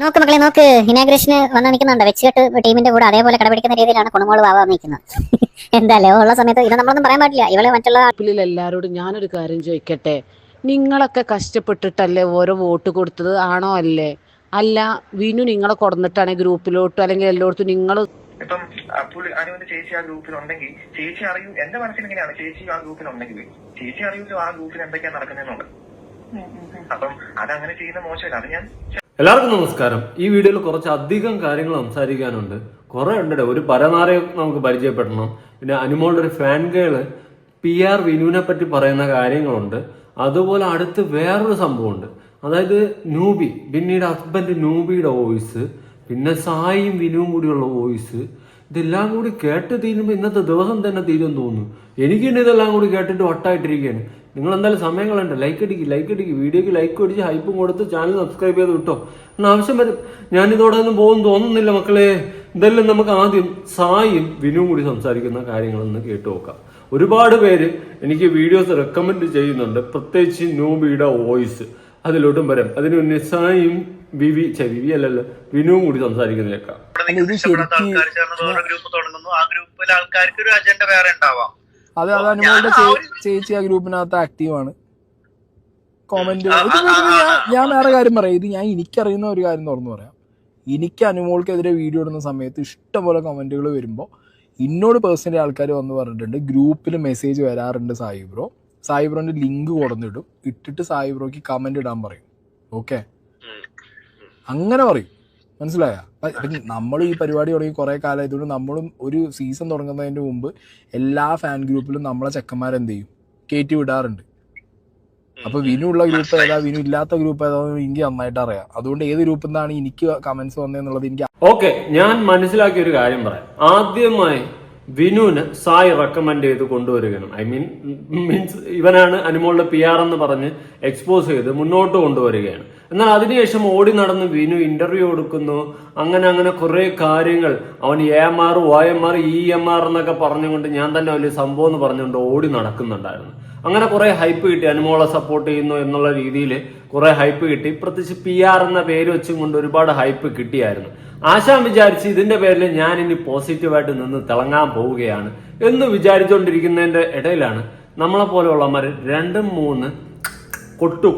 നോക്ക് മക്കളെ നോക്ക്. ഇനാഗ്രേഷന് വന്ന് നിൽക്കുന്നുണ്ട്. വെച്ചുകെട്ട് ടീമിന്റെ കൂടെ അതേപോലെ കടപിടിക്കുന്ന രീതിയിലാണ് കുണുമോൾ വാവ നിൽക്കുന്നത്. എന്തായാലും ഉള്ള സമയത്ത് ഇത് നമ്മളൊന്നും പറയാൻ പാടില്ല. ഇവളെ മറ്റുള്ള എല്ലാരോടും ഞാനൊരു കാര്യം ചോദിക്കട്ടെ? നിങ്ങളൊക്കെ കഷ്ടപ്പെട്ടിട്ടല്ലേ ഓരോ വോട്ട് കൊടുത്തത്? ആണോ അല്ലേ? അല്ല വിനു നിങ്ങളെ കൊടുന്നിട്ടാണെ ഗ്രൂപ്പിലോട്ടോ അല്ലെങ്കിൽ എല്ലായിടത്തും നിങ്ങൾ ഇപ്പം പുള്ളി അനുവിന്റെ ചേച്ചി ആ ഗ്രൂപ്പിലുണ്ടെങ്കിൽ ചേച്ചി അറിയൂ എന്റെ മനസ്സിൽ ഇങ്ങനെയാണ് ചേച്ചി ആ ഗ്രൂപ്പിലുണ്ടെങ്കിൽ? ചേച്ചി അറിയൂ ആ ഗ്രൂപ്പിൽ എന്തൊക്കെയാണ് നടക്കുന്നതെന്നുള്ളത്. അപ്പം അതങ്ങനെ ചെയ്യുന്ന മോശമല്ല. അത് ഞാൻ എല്ലാവർക്കും നമസ്കാരം. ഈ വീഡിയോയിൽ കുറച്ച് അധികം കാര്യങ്ങൾ സംസാരിക്കാനുണ്ട്. കുറെ ഉണ്ട് ഒരു പരനാരെ നമുക്ക് പരിചയപ്പെടണം. പിന്നെ അനുമോളുടെ ഒരു ഫാൻ ഗേൾ പി ആർ വിനുവിനെ പറ്റി പറയുന്ന കാര്യങ്ങളുണ്ട്. അതുപോലെ അടുത്ത് വേറൊരു സംഭവമുണ്ട്. അതായത് നൂബി ബിന്നിയുടെ ഹസ്ബൻഡ് നൂബിയുടെ വോയിസ് പിന്നെ സായിയും വിനുവും കൂടിയുള്ള വോയിസ് ഇതെല്ലാം കൂടി കേട്ട് തീരുമ്പോൾ ഇന്നത്തെ ദിവസം തന്നെ തീരും തോന്നുന്നു. എനിക്ക് തന്നെ ഇതെല്ലാം കൂടി കേട്ടിട്ട് വട്ടായിട്ടിരിക്കുകയാണ്. നിങ്ങൾ എന്തായാലും സമയങ്ങളുണ്ട് ലൈക്ക് അടിക്കുക ലൈക്ക് അടിക്കുക വീഡിയോക്ക് ലൈക്ക് അടിച്ച് ഹൈപ്പും കൊടുത്ത് ചാനൽ സബ്സ്ക്രൈബ് ചെയ്ത് വിട്ടോ. എന്നാൽ ആവശ്യം വരും. ഞാൻ ഇതോടെ ഒന്നും പോകും തോന്നുന്നില്ല മക്കളെ. ഇതെല്ലാം നമുക്ക് ആദ്യം സായും വിനുവും കൂടി സംസാരിക്കുന്ന കാര്യങ്ങളൊന്ന് കേട്ടു നോക്കാം. ഒരുപാട് പേര് എനിക്ക് വീഡിയോസ് റെക്കമെൻഡ് ചെയ്യുന്നുണ്ട്. പ്രത്യേകിച്ച് നൂബിയുടെ വോയിസ് അതിലോട്ടും വരാം. അതിന് മുന്നേ സായും വിവി ചെ വിവി അല്ലല്ലോ. വിനുവും കൂടി സംസാരിക്കുന്നേക്കാം. അല്ല, ഇഷ്ടപ്പെടാത്ത ആൾക്കാർ ചേർന്ന് വേറെ ഗ്രൂപ്പ് തുടങ്ങുന്നു. ആ ഗ്രൂപ്പിലെ ആൾക്കാർക്ക് ഒരു അജണ്ട വേറെ ഉണ്ടാവാം. അത് അത് അനുമോളുടെ ചേച്ചി ആ ഗ്രൂപ്പിനകത്ത് ആക്റ്റീവ് ആണ്. കോമന്റ് ഞാൻ വേറെ കാര്യം പറയാം. ഇത് ഞാൻ എനിക്കറിയുന്ന ഒരു കാര്യം തുറന്നു പറയാം. എനിക്ക് അനുമോൾക്കെതിരെ വീഡിയോ ഇടുന്ന സമയത്ത് ഇഷ്ടംപോലെ കമന്റുകൾ വരുമ്പോൾ ഇന്നോട് പേഴ്സണലി ആൾക്കാർ വന്ന് പറഞ്ഞിട്ടുണ്ട് ഗ്രൂപ്പിൽ മെസ്സേജ് വരാറുണ്ട് സായി ബ്രോ. സായി ബ്രോന്റെ ലിങ്ക് കൊടുന്നിടും. ഇട്ടിട്ട് സായി ബ്രോക്ക് കമന്റ് ഇടാൻ പറയും. ഓക്കെ അങ്ങനെ പറയും. മനസ്സിലായ? നമ്മൾ ഈ പരിപാടി തുടങ്ങി കുറേ കാലമായതുകൊണ്ട് നമ്മളും ഒരു സീസൺ തുടങ്ങുന്നതിന് മുമ്പ് എല്ലാ ഫാൻ ഗ്രൂപ്പിലും നമ്മളെ ചെക്കന്മാരെന്ത് ചെയ്യും? കയറ്റി വിടാറുണ്ട്. അപ്പൊ വിനു ഉള്ള ഗ്രൂപ്പ് ഏതാ? വിനു ഇല്ലാത്ത ഗ്രൂപ്പ് ഏതാ? എനിക്ക് നന്നായിട്ട് അറിയാം. അതുകൊണ്ട് ഏത് ഗ്രൂപ്പിൽ നിന്നാണ് എനിക്ക് കമന്റ്സ് വന്നതെന്നുള്ളത് എനിക്ക് ഓക്കെ ഞാൻ മനസ്സിലാക്കിയ ഒരു കാര്യം പറയാം. ആദ്യമായി വിനുവിന് സായി റെക്കമെൻഡ് ചെയ്ത് കൊണ്ടുവരികയാണ്. ഐ മീൻ മീൻസ് ഇവനാണ് അനുമോളുടെ പി ആർ എന്ന് പറഞ്ഞ് എക്സ്പോസ് ചെയ്ത് മുന്നോട്ട് കൊണ്ടുവരികയാണ്. എന്നാൽ അതിനുശേഷം ഓടി നടന്ന് വിനു ഇന്റർവ്യൂ കൊടുക്കുന്നു. അങ്ങനെ അങ്ങനെ കുറേ കാര്യങ്ങൾ. അവൻ A M R O M R E M R എന്നൊക്കെ പറഞ്ഞുകൊണ്ട് ഞാൻ തന്നെ വലിയ സംഭവം എന്ന് പറഞ്ഞുകൊണ്ട് ഓടി നടക്കുന്നുണ്ടായിരുന്നു. അങ്ങനെ കുറെ ഹൈപ്പ് കിട്ടി. അനുമോളെ സപ്പോർട്ട് ചെയ്യുന്നു എന്നുള്ള രീതിയിൽ കുറെ ഹൈപ്പ് കിട്ടി. പ്രത്യേകിച്ച് പി ആർ എന്ന പേര് വെച്ചും കൊണ്ട് ഒരുപാട് ഹൈപ്പ് കിട്ടിയായിരുന്നു. ആശാൻ വിചാരിച്ച് ഇതിന്റെ പേരിൽ ഞാൻ ഇനി പോസിറ്റീവായിട്ട് നിന്ന് തിളങ്ങാൻ പോവുകയാണ് എന്ന് വിചാരിച്ചുകൊണ്ടിരിക്കുന്നതിന്റെ ഇടയിലാണ് നമ്മളെ പോലെയുള്ളവന്മാർ രണ്ടും മൂന്ന്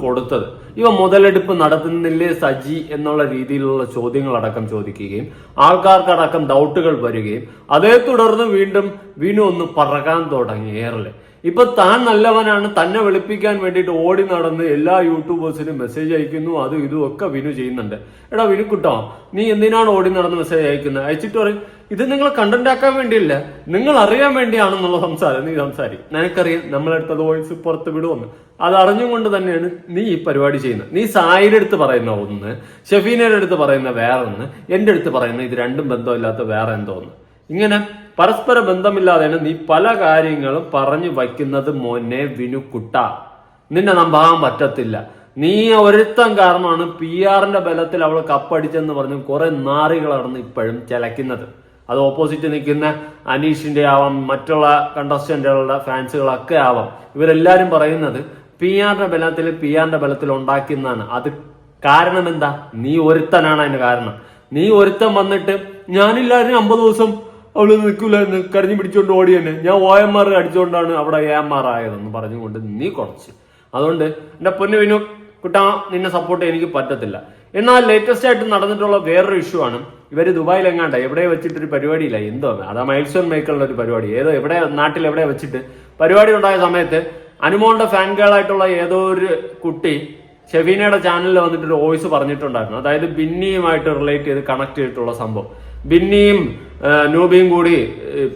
കൊടുത്തത് ഇവ മുതലെടുപ്പ് നടത്തുന്നില്ലേ സജി എന്നുള്ള രീതിയിലുള്ള ചോദ്യങ്ങളടക്കം ചോദിക്കുകയും ആൾക്കാർക്കടക്കം ഡൗട്ടുകൾ വരികയും അതേ തുടർന്ന് വീണ്ടും വിനു ഒന്ന് പറകാൻ തുടങ്ങി ഏറലെ. ഇപ്പൊ താൻ നല്ലവനാണ് തന്നെ വെളുപ്പിക്കാൻ വേണ്ടിയിട്ട് ഓടി നടന്ന് എല്ലാ യൂട്യൂബേഴ്സിനും മെസ്സേജ് അയക്കുന്നു അതും ഇതും ഒക്കെ വിനു ചെയ്യുന്നുണ്ട്. എടാ വിനുക്കുട്ടോ നീ എന്തിനാണ് ഓടി നടന്ന് മെസ്സേജ് അയക്കുന്നത് അയച്ചിട്ട് പറയും ഇത് നിങ്ങൾ കണ്ടന്റ് ആക്കാൻ വേണ്ടിയില്ല നിങ്ങൾ അറിയാൻ വേണ്ടിയാണെന്നുള്ള സംസാരം നീ സംസാരി. നിനക്കറിയാം നമ്മളെടുത്തത് വോയിസ് പുറത്ത് വിടുമെന്ന് അത് അറിഞ്ഞുകൊണ്ട് തന്നെയാണ് നീ ഈ പരിപാടി ചെയ്യുന്നത് നീ സായിയുടെ അടുത്ത് പറയുന്ന ഒന്ന് ഷെഫീനയുടെ അടുത്ത് പറയുന്ന വേറെ ഒന്ന് എന്റെ അടുത്ത് പറയുന്ന ഇത് രണ്ടും ബന്ധമില്ലാത്ത വേറെ എന്തോ ഒന്ന് ഇങ്ങനെ പരസ്പര ബന്ധമില്ലാതെയാണ് നീ പല കാര്യങ്ങളും പറഞ്ഞു വയ്ക്കുന്നത് മോനെ വിനുക്കുട്ട. നിന്നെ നമ്പാൻ പറ്റത്തില്ല. നീ ഒരുത്തം കാരണമാണ് പി ആറിന്റെ ബലത്തിൽ അവൾ കപ്പടിച്ചെന്ന് പറഞ്ഞു കുറെ നാറികളാണ് ഇപ്പോഴും ചിലക്കുന്നത് അത് ഓപ്പോസിറ്റ് നിൽക്കുന്ന അനീഷിന്റെ ആവാം മറ്റുള്ള കണ്ടസ്റ്റന്റുകളുടെ ഫാൻസുകളൊക്കെ ആവാം. ഇവരെല്ലാരും പറയുന്നത് പി ആറിന്റെ ബലത്തിൽ പി ആറിന്റെ ബലത്തിൽ ഉണ്ടാക്കുന്നതാണ് അത് കാരണം എന്താ നീ ഒരുത്തനാണ് അതിന് കാരണം. നീ ഒരുത്തൻ വന്നിട്ട് ഞാനില്ലായിരുന്നു അമ്പത് ദിവസം അവൾ നിൽക്കൂലായിരുന്നു കരഞ്ഞു പിടിച്ചോണ്ട് ഓടി തന്നെ ഞാൻ ഒ എം ആർ അടിച്ചുകൊണ്ടാണ് അവിടെ എ എം ആർ ആയതെന്ന് പറഞ്ഞുകൊണ്ട് നീ കുറച്ച്. അതുകൊണ്ട് എന്റെ പൊന്നു വിനു കുട്ടാ നിന്നെ സപ്പോർട്ട് എനിക്ക് പറ്റത്തില്ല. എന്നാൽ ലേറ്റസ്റ്റ് ആയിട്ട് നടന്നിട്ടുള്ള വേറൊരു ഇഷ്യൂ ആണ്. ഇവർ ദുബായിൽ എങ്ങാണ്ട എവിടെ വെച്ചിട്ടൊരു പരിപാടിയില്ല എന്തോ അതാ മൈൽസോൺ മേക്കറിന്റെ ഒരു പരിപാടി. ഏതോ എവിടെ നാട്ടിൽ എവിടെ വെച്ചിട്ട് പരിപാടി ഉണ്ടായ സമയത്ത് അനുമോളുടെ ഫാൻ ഗേളായിട്ടുള്ള ഏതോ ഒരു കുട്ടി ഷെഫീനയുടെ ചാനലിൽ വന്നിട്ട് ഒരു വോയിസ് പറഞ്ഞിട്ടുണ്ടായിരുന്നു. അതായത് ബിന്നിയുമായിട്ട് റിലേറ്റ് ചെയ്ത് കണക്ട് ചെയ്തിട്ടുള്ള സംഭവം. ബിന്നിയും നൂബിയും കൂടി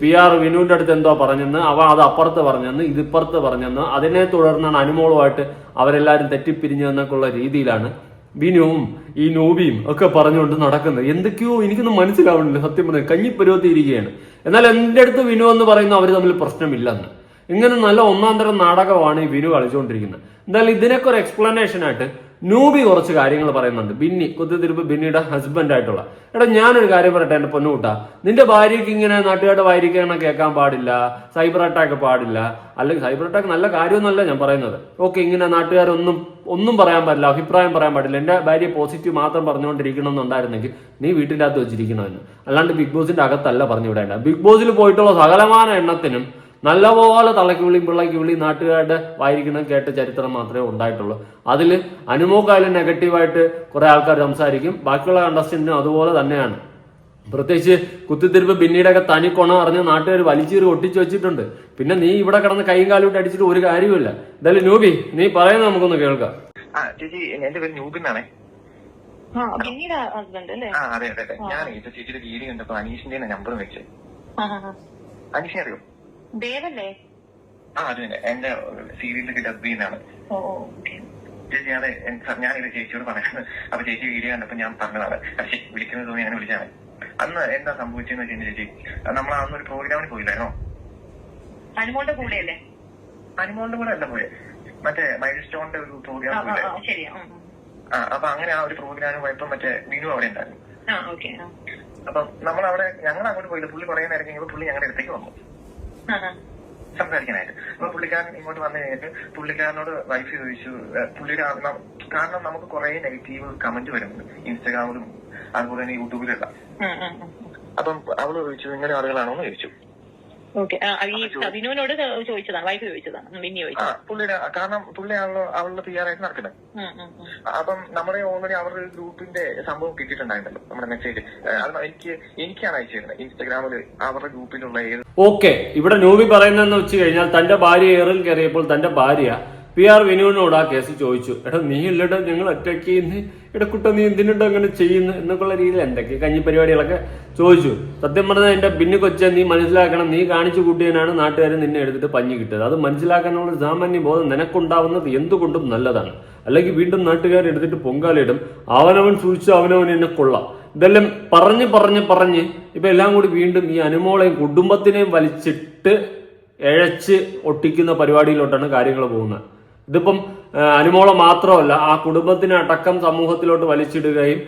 പി ആർ വിനുവിന്റെ അടുത്ത് എന്തോ പറഞ്ഞെന്ന് അവ അത് അപ്പുറത്ത് പറഞ്ഞെന്ന് ഇതിപ്പുറത്ത് പറഞ്ഞെന്ന് അതിനെ തുടർന്നാണ് അനുമോളുമായിട്ട് അവരെല്ലാരും തെറ്റിപ്പിരിഞ്ഞെന്നൊക്കെയുള്ള രീതിയിലാണ് ബിനുവും ഈ നൂബിയും ഒക്കെ പറഞ്ഞുകൊണ്ട് നടക്കുന്നത്. എന്തൊക്കെയോ എനിക്കൊന്നും മനസ്സിലാവുന്നില്ല സത്യം പറഞ്ഞാൽ. കഞ്ഞിപ്പരുവത്തി ഇരിക്കുകയാണ് എന്നാൽ എന്റെ അടുത്ത് വിനു എന്ന് പറയുന്ന അവർ തമ്മിൽ പ്രശ്നമില്ലെന്ന്. ഇങ്ങനെ നല്ല ഒന്നാം തരം നാടകമാണ് ഈ വിനു കളിച്ചുകൊണ്ടിരിക്കുന്നത്. എന്തായാലും ഇതിനൊക്കെ ഒരു എക്സ്പ്ലനേഷൻ ആയിട്ട് നൂബി കുറച്ച് കാര്യങ്ങൾ പറയുന്നുണ്ട്. ബിന്നി കുത്തിത്തിരിപ്പ് ബിന്നിയുടെ ഹസ്ബൻഡ് ആയിട്ടുള്ള. എടാ ഞാനൊരു കാര്യം പറയട്ടെ എന്റെ പൊന്നുകൂട്ടാ. നിന്റെ ഭാര്യയ്ക്ക് ഇങ്ങനെ നാട്ടുകാരുടെ വായിരിക്കണം കേൾക്കാൻ പാടില്ല സൈബർ അറ്റാക്ക് പാടില്ല അല്ലെങ്കിൽ സൈബർ അറ്റാക്ക് നല്ല കാര്യമൊന്നുമല്ല ഞാൻ പറയുന്നത്. ഓക്കെ ഇങ്ങനെ നാട്ടുകാരൊന്നും ഒന്നും പറയാൻ പാടില്ല അഭിപ്രായം പറയാൻ പാടില്ല. എന്റെ ഭാര്യ പോസിറ്റീവ് മാത്രം പറഞ്ഞുകൊണ്ടിരിക്കണം എന്നുണ്ടായിരുന്നെങ്കിൽ നീ വീട്ടിന്റെ അകത്ത് വെച്ചിരിക്കണമെന്ന് അല്ലാണ്ട് ബിഗ് ബോസിന്റെ അകത്തല്ല പറഞ്ഞു വിടേണ്ട ബിഗ് ബോസിൽ പോയിട്ടുള്ള സകലമാന എണ്ണത്തിനും നല്ലപോലെ തളയ്ക്ക് വിളിയും പിള്ളയ്ക്ക് വിളി നാട്ടുകാരുടെ വായിരിക്കണം കേട്ട ചരിത്രം മാത്രമേ ഉണ്ടായിട്ടുള്ളൂ. അതിൽ അനുമോക്കായാലും നെഗറ്റീവായിട്ട് കുറേ ആൾക്കാർ സംസാരിക്കും. ബാക്കിയുള്ള കണ്ടസ്റ്റന്റിനും അതുപോലെ തന്നെയാണ്. പ്രത്യേകിച്ച് കുത്തിത്തിരിപ്പ് പിന്നീടൊക്കെ തനി കൊണ അറിഞ്ഞ് നാട്ടുകാർ വലിച്ചീറി ഒട്ടിച്ചു വെച്ചിട്ടുണ്ട്. പിന്നെ നീ ഇവിടെ കിടന്ന് കൈയും കാലും അടിച്ചിട്ട് ഒരു കാര്യമില്ല എന്തായാലും നൂബി നീ പറയുന്നത് നമുക്കൊന്ന് കേൾക്കാം. ആ ചേച്ചി എന്റെ പേര് അതെ അതെ ഞാൻ ചേച്ചിയുടെ വീഡിയോ കണ്ടപ്പോ അനീഷിന്റെ നമ്പർ വെച്ച്. അനീഷിനെ അറിയോ? ദേവല്ലേ? ആ അത് തന്നെ. എന്റെ സീരിയലിലൊക്കെ ഡബ് ചെയ്യുന്നതാണ്. ചേച്ചി അതെ ഞാനിത് ചേച്ചിയോട് പറയുന്നത് അപ്പൊ ചേച്ചി വീഡിയോ കണ്ടപ്പോ ഞാൻ പറഞ്ഞതാണ്. പക്ഷേ വിളിക്കുന്നത് തോന്നി ഞാൻ വിളിച്ചാണ് അന്ന് എന്താ സംഭവിച്ചെന്ന് വെച്ചാൽ ചേച്ചി നമ്മൾ അന്ന് ഒരു പ്രോഗ്രാമിന് പോയില്ലായിരുന്നോ? അനുമോളുടെ കൂടെയല്ലേ? അനുമോളുടെ കൂടെ അല്ല പോയെ. മറ്റേ മൈൽ സ്റ്റോണിന്റെ ഒരു പ്രോഗ്രാം ആ, അപ്പൊ അങ്ങനെ ആ ഒരു പ്രോഗ്രാമിന് പോയപ്പോ മറ്റേ വിനു അവിടെ ഉണ്ടായിരുന്നു. അപ്പം നമ്മൾ അവിടെ ഞങ്ങൾ അങ്ങോട്ട് പോയില്ല. പുള്ളി കുറെ നേരം കഴിഞ്ഞപ്പോൾ പുള്ളി ഞങ്ങളുടെ അടുത്തേക്ക് വന്നു. സംസാരിക്കാനായിട്ട്. അപ്പൊ പുള്ളിക്കാരൻ ഇങ്ങോട്ട് വന്നു കഴിഞ്ഞിട്ട് പുള്ളിക്കാരനോട് വൈഫ് ചോദിച്ചു പുള്ളിക്കാരൻ കാരണം നമുക്ക് കുറെ നെഗറ്റീവ് കമന്റ് വരുന്നുണ്ട്. ഇൻസ്റ്റാഗ്രാമിലും അതുപോലെ തന്നെ യൂട്യൂബിലുള്ള. അപ്പം അവൾ ചോദിച്ചു ഇങ്ങനെ ആളുകളാണോ എന്ന് ചോദിച്ചു. ഓക്കെ ആ ഈ വിനുവിനോട് ചോദിച്ചതാണ്. വൈഫ് ചോദിച്ചതാണ്. ചോദിച്ചത് പുള്ളിയുടെ കാരണം പുള്ളിയാണല്ലോ അവളുടെ പി ആർ ആയിട്ട് നടക്കുന്നത്. അപ്പം നമ്മുടെ ഓൾറെഡി അവരുടെ ഒരു ഗ്രൂപ്പിന്റെ സംഭവം കിട്ടിയിട്ടുണ്ടായിരുന്നല്ലോ. നമ്മുടെ മെസ്സേജ് അത് എനിക്ക് എനിക്കാണ് അയച്ചിരുന്നത് ഇൻസ്റ്റാഗ്രാമിൽ അവരുടെ ഗ്രൂപ്പിലുള്ള ഏത് ഓക്കെ ഇവിടെ നൂബി പറയുന്നതെന്ന് വെച്ച് കഴിഞ്ഞാൽ തന്റെ ഭാര്യ ഏറിൽ കയറിയപ്പോൾ തന്റെ ഭാര്യ പി ആർ വിനുവിനോട് ആ കേസ് ചോദിച്ചു. എടാ നീ ഇല്ലടാ ഞങ്ങൾ അറ്റാക്ക് ചെയ്യുന്നു ഇടക്കുട്ട നീ എന്തിനുണ്ട് അങ്ങനെ ചെയ്യുന്നു? എന്നൊക്കെയുള്ള രീതിയിൽ എന്തൊക്കെ കഞ്ഞി പരിപാടികളൊക്കെ ചോദിച്ചു. സത്യം പറഞ്ഞാൽ എന്റെ ബിന്നു കൊച്ച നീ മനസ്സിലാക്കണം നീ കാണിച്ചു കൂട്ടിയതിനാണ് നാട്ടുകാർ നിന്നെ എടുത്തിട്ട് പഞ്ഞി കിട്ടിയത്. അത് മനസ്സിലാക്കാനുള്ള സാമാന്യ ബോധം നിനക്കുണ്ടാവുന്നത് എന്തുകൊണ്ടും നല്ലതാണ്. അല്ലെങ്കിൽ വീണ്ടും നാട്ടുകാർ എടുത്തിട്ട് പൊങ്കാലിടും അവനവൻ സൂക്ഷിച്ചു അവനവൻ എന്നെ കൊള്ളാം. ഇതെല്ലാം പറഞ്ഞ് പറഞ്ഞ് പറഞ്ഞ് ഇപ്പൊ എല്ലാം കൂടി വീണ്ടും ഈ അനുമോളെയും കുടുംബത്തിനെയും വലിച്ചിട്ട് എഴച്ച് ഒട്ടിക്കുന്ന പരിപാടിയിലോട്ടാണ് കാര്യങ്ങൾ പോകുന്നത്. ഇതിപ്പം അനുമോളം മാത്രമല്ല ആ കുടുംബത്തിനെ അടക്കം സമൂഹത്തിലോട്ട് വലിച്ചിടുകയും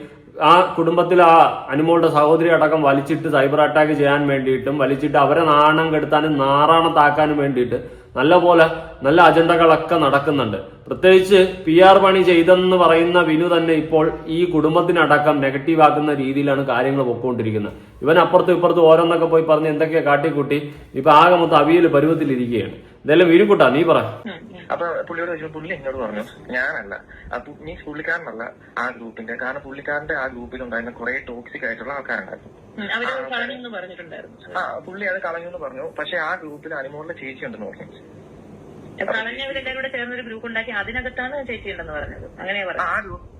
ആ കുടുംബത്തിൽ ആ അനുമോളുടെ സഹോദരി അടക്കം വലിച്ചിട്ട് സൈബർ അറ്റാക്ക് ചെയ്യാൻ വേണ്ടിയിട്ടും വലിച്ചിട്ട് അവരെ നാണം കെടുത്താനും നാറാണത്താക്കാനും വേണ്ടിയിട്ട് നല്ല പോലെ നല്ല അജണ്ടകളൊക്കെ നടക്കുന്നുണ്ട്. പ്രത്യേകിച്ച് പി ആർ പണി ചെയ്തെന്ന് പറയുന്ന വിനു തന്നെ ഇപ്പോൾ ഈ കുടുംബത്തിനടക്കം നെഗറ്റീവ് ആക്കുന്ന രീതിയിലാണ് കാര്യങ്ങൾ പൊക്കോണ്ടിരിക്കുന്നത്. ഇവൻ അപ്പുറത്തും ഇപ്പുറത്തും ഓരോന്നൊക്കെ പോയി പറഞ്ഞ് എന്തൊക്കെയാ കാട്ടിക്കൂട്ടി ഇപ്പൊ ആകെ മൊത്തം അവിയൽ പരുവത്തിലിരിക്കുകയാണ്. ഇതെല്ലാം വിനുക്കുട്ടാ നീ പറ. അപ്പൊ പുള്ളിയോട് ചോദിച്ചു പുള്ളി എന്നോട് പറഞ്ഞു ഞാനല്ല നീ പുള്ളിക്കാരനല്ല ആ ഗ്രൂപ്പിന്റെ കാരണം പുള്ളിക്കാരന്റെ ആ ഗ്രൂപ്പിൽ ഉണ്ടായിരുന്ന കുറെ ടോക്സിക് ആയിട്ടുള്ള ആൾക്കാരുണ്ടായിരുന്നു. കളഞ്ഞെന്ന് പറഞ്ഞിട്ടുണ്ടായിരുന്നു. ആ പുള്ളി അത് കളഞ്ഞു എന്ന് പറഞ്ഞു. പക്ഷെ ആ ഗ്രൂപ്പിൽ അനുമോളിന്റെ ചേച്ചി ഉണ്ടെന്ന് പറഞ്ഞു. കളഞ്ഞവരെല്ലാവരും കൂടെ ചേർന്നൊരു ഗ്രൂപ്പ് ഉണ്ടാക്കി അതിനകത്താണ് ചേച്ചി ഉണ്ടെന്ന് പറഞ്ഞത്.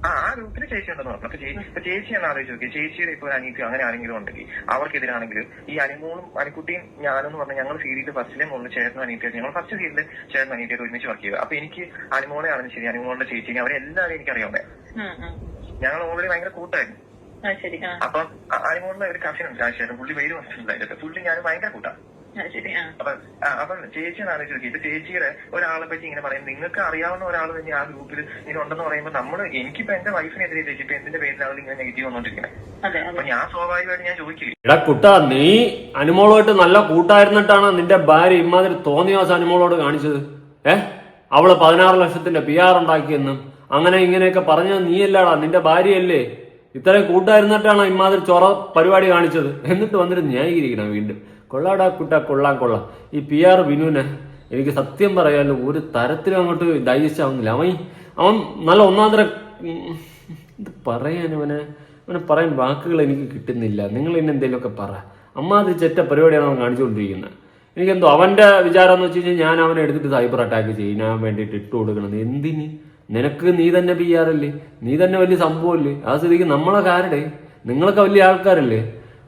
ആ, ഗ്രൂപ്പിൽ ചേച്ചി ഉണ്ടെന്ന് പറഞ്ഞു. അപ്പൊ ചേ- ഇപ്പൊ ചേച്ചി എന്ന് ആലോചിച്ച് നോക്കി ചേച്ചിയുടെ ഇപ്പൊ ഒരു അങ്ങനെ ആരെങ്കിലും ഉണ്ടെങ്കിൽ അവർക്കെതിരാണെങ്കിൽ ഈ അനുമോളും അനിക്കുട്ടിയും ഞാനെന്ന് പറഞ്ഞ ഞങ്ങൾ സീരിയൽ ഫസ്റ്റിലെ മുകളിൽ ചേർന്ന് അനീറ്റിയായിട്ട് ഞങ്ങൾ ഫസ്റ്റ് സീരിയലിൽ ചേർന്ന് അനീറ്റിയായിട്ട് ഒരുമിച്ച് വർക്ക് ചെയ്യുക അപ്പൊ എനിക്ക് അനിമോളെ ആണെങ്കിലും ശരി. അനിമോളിന്റെ ചേച്ചി. അവരെല്ലാവരും എനിക്കറിയാവുന്നേ. ഞങ്ങൾ ഓൾറെഡി ഭയങ്കര കൂട്ടായിരുന്നു. അപ്പം അ- അനുമോളുടെ ഒരു കസിൻ ഉണ്ട് രാജശേഖരൻ. പുള്ളി പേര് വന്നിട്ടുണ്ടായിരുന്നു പുള്ളി ഞാൻ ഭയങ്കര കൂട്ടാ. അപ്പൊ ശരി. ആ. അപ്പൊ ചേച്ചി ആലോചിച്ച് നോക്കി ഇപ്പൊ ചേച്ചിയുടെ ഒരാളെ പറ്റി ഇങ്ങനെ പറയും നിങ്ങൾക്ക് അറിയാവുന്ന ഒരാൾ തന്നെ ആ ഗ്രൂപ്പിൽ ഇങ്ങനെ ഉണ്ടെന്ന് പറയുമ്പോൾ നമ്മൾ എനിക്കിപ്പോ എന്റെ വൈഫിനെതിരെ ചേച്ചി ഇപ്പൊ എന്തിന്റെ പേരിലാണ് ഇങ്ങനെ നെഗറ്റീവ് വന്നോണ്ടിരിക്കുന്നത് അപ്പൊ ഞാൻ സ്വാഭാവികമായിട്ട് ഞാൻ ചോദിക്കില്ല? എടാ കുട്ടാ നീ അനുമോളുമായിട്ട് നല്ല കൂട്ടായിരുന്നിട്ടാണ് നിന്റെ ഭാര്യ ഇമാതിരി തോന്നിയാസം അനുമോളോട് കാണിച്ചത്? ഏ? അവൾ പതിനാറ് ലക്ഷത്തിന്റെ പി ആർ ഉണ്ടാക്കിയെന്നും അങ്ങനെ ഇങ്ങനെയൊക്കെ പറഞ്ഞത് നീയല്ലാടാ നിന്റെ ഭാര്യയല്ലേ? ഇത്രയും കൂട്ടായിരുന്നിട്ടാണ് ഇമാതിരി ചൊറ പരിപാടി കാണിച്ചത്. എന്നിട്ട് വന്നിട്ട് ന്യായീകരിക്കണം വീണ്ടും. കൊള്ളാടാ കുട്ട കൊള്ളാം കൊള്ളാം. ഈ പി ആർ വിനുവിനെ എനിക്ക് സത്യം പറയാമല്ലോ ഒരു തരത്തിലും അങ്ങോട്ട് ഡൈജസ്റ്റ് ആവുന്നില്ല അവൻ അവൻ നല്ല ഒന്നാം തരം ഇത് പറയാൻ അവനെ പറയാൻ വാക്കുകൾ എനിക്ക് കിട്ടുന്നില്ല. നിങ്ങൾ എന്നെ എന്തെങ്കിലുമൊക്കെ പറ. അമ്മാതിരി ചെറ്റ പരിപാടിയാണ് അവൻ കാണിച്ചുകൊണ്ടിരിക്കുന്നത്. എനിക്കെന്തോ അവന്റെ വിചാരം എന്ന് വെച്ച് കഴിഞ്ഞാൽ ഞാൻ അവനെ എടുത്തിട്ട് സൈബർ അറ്റാക്ക് ചെയ്യാൻ വേണ്ടിയിട്ട് ഇട്ട് കൊടുക്കണം. എന്തിന്? നിനക്ക് നീ തന്നെ പി നീ തന്നെ വലിയ സംഭവമല്ലേ? ആ സ്ഥിതിക്ക് നമ്മളൊക്കെ ആരുടെ നിങ്ങളൊക്കെ വലിയ ആൾക്കാരല്ലേ?